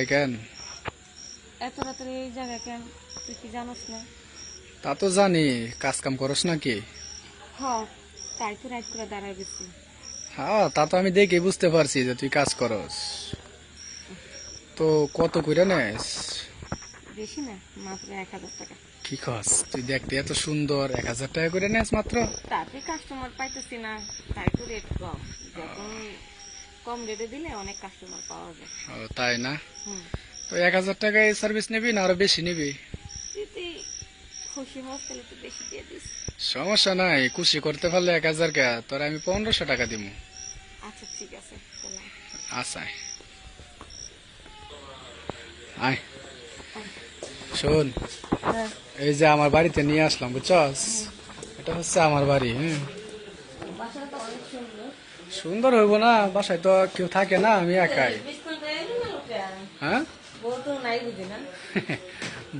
এই কেন? এত রাত্রে এই জায়গায় কেন? তুই কি জানোস না? তা তো জানি। কাজ কাম করস নাকি? হ তাই তো রাইট করে দাঁড়ায় গেছি। হ্যাঁ তা তো আমি দেখে বুঝতে পারছি যে তুই কাজ করস। তো কত করে নেস? বেশি না মাত্র এক হাজার টাকা। কি কস? তুই দেখতে এত সুন্দর এক হাজার টাকা করে নেস মাত্র? তাতে কাস্টমার পাইতেছি না তাই তো রেট কম। যখন কম রেটে দিলে অনেক কাস্টমার পাওয়া যায়। ও তাই না? তো এক হাজার টাকায় সার্ভিস নিবি না আরও বেশি নিবি? খুশি হস তাহলে তুই বেশি দিয়ে দিস। সমস্যা নাই খুশি করতে পারলে এক হাজার কে তোর আমি পনেরোশো টাকা দিব আচ্ছা ঠিক আছে আসাই আয়। শোন হ্যাঁ। এই যে আমার বাড়িতে নিয়ে আসলাম বুঝছস? এটা হচ্ছে আমার বাড়ি হ্যাঁ তো সুন্দর হইব না বাসায় তো কেউ থাকে না আমি একাই। হ্যাঁ?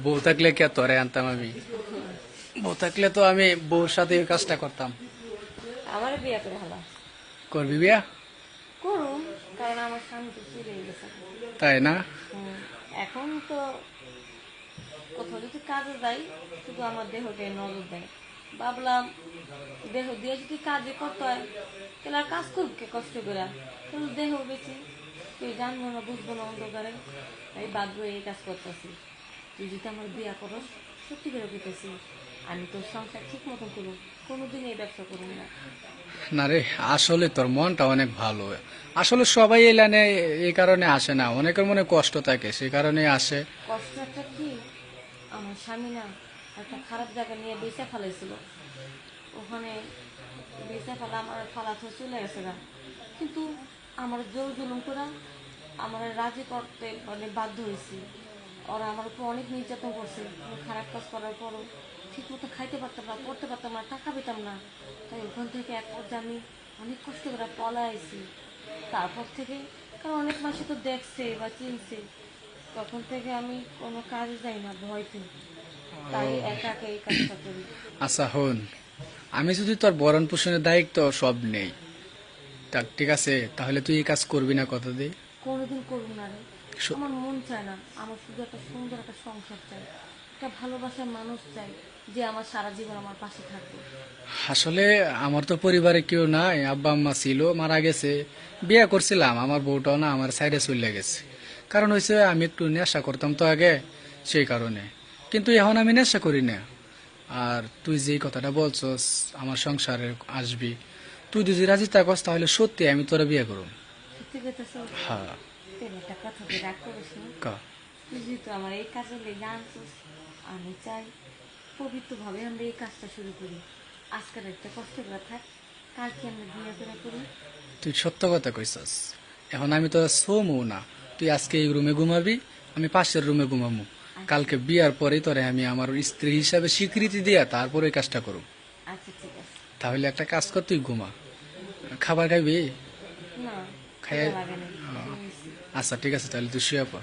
বউ থাকলে কে তোরে আনতাম আমি? বউ থাকলে তো আমি বউর সাথে কাজটা করতাম। আমার বিয়ে করে হলো করবি বিয়া? করুন কারণ আমার স্বামী তো গেছে। তাই না? এখন তো কোথাও যদি কাজে যাই শুধু আমার দেহকে নজর দেয়। ভাবলাম দেহ দিয়ে যদি কাজে করতে হয় তাহলে আর কাজ করবে কে কষ্ট করে? কিন্তু দেহ বেশি। তুই জানব না বুঝব না অন্ধকারে। এই বাধ্য এই কাজ করতেছি। তুই যদি আমার বিয়া করস সত্যি করে করতেছি আমি তোর সংসার ঠিক মতন করুন কোনোদিন এই ব্যবসা করুন না। না রে আসলে তোর মনটা অনেক ভালো। আসলে সবাই এই লাইনে এই কারণে আসে না। অনেকের মনে কষ্ট থাকে সেই কারণে আসে। কষ্ট একটা কি? আমার স্বামী না একটা খারাপ জায়গা নিয়ে বেচা ফেলাইছিল। ওখানে বেচা ফেলা আমার ফালা তো চলে গেছে না কিন্তু আমার জোর জুলুম করা আমার রাজি করতে মানে বাধ্য হয়েছি। ওরা আমার উপর অনেক নির্যাতন করছে। খারাপ কাজ করার পরও ঠিক মতো খাইতে পারতাম না পড়তে পারতাম না, টাকা পেতাম না। তাই ওখান থেকে এক পর্যায়ে আমি অনেক কষ্ট করে পলা পলাইছি। তারপর থেকে কারণ অনেক মাসে তো দেখছে বা চিনছে। তখন থেকে আমি কোনো কাজে যাই না ভয়তে। তাই একা একা এই কাজটা করি। আচ্ছা হন। আমি যদি তোর বরণ পোষণের দায়িত্ব সব নেই। তা ঠিক আছে তাহলে তুই এই কাজ করবি না কত দিয়ে কোনোদিন করব না রে। সু- আমার মন চায় না। আমার শুধু একটা সুন্দর একটা সংসার চাই। একটা ভালোবাসার মানুষ চাই যে আমার সারা জীবন আমার পাশে থাকবে। আসলে আমার তো পরিবারে কেউ নাই। আব্বা আম্মা ছিল মারা গেছে। বিয়ে করছিলাম আমার বউটাও না আমার সাইডে চলে গেছে। কারণ হয়েছে আমি একটু নেশা করতাম তো আগে সেই কারণে। কিন্তু এখন আমি নেশা করি না। আর তুই যেই কথাটা বলছস আমার সংসারে আসবি তুই যদি রাজি থাকস তাহলে সত্যি আমি তোরা বিয়ে করব হ্যাঁ। তুই আমার এই কাজে লেগে আনছিস আমি চাই পবিত্রভাবে আমরা এই কাজটা শুরু করি। আজকের একটা কষ্ট করে থাক কালকে আমরা বিয়ে করে করি। তুই সত্য কথা কইছস। এখন আমি তো সোমও না। তুই আজকে এই রুমে ঘুমাবি আমি পাশের রুমে ঘুমাবো কালকে বিয়ার পরেই তোরে আমি আমার স্ত্রী হিসাবে স্বীকৃতি দিয়া তারপরে কাজটা করব। আচ্ছা তাহলে একটা কাজ কর তুই ঘুমা। খাবার খাইবি? খাই আচ্ছা ঠিক আছে তাহলে তুই শুয়ে পর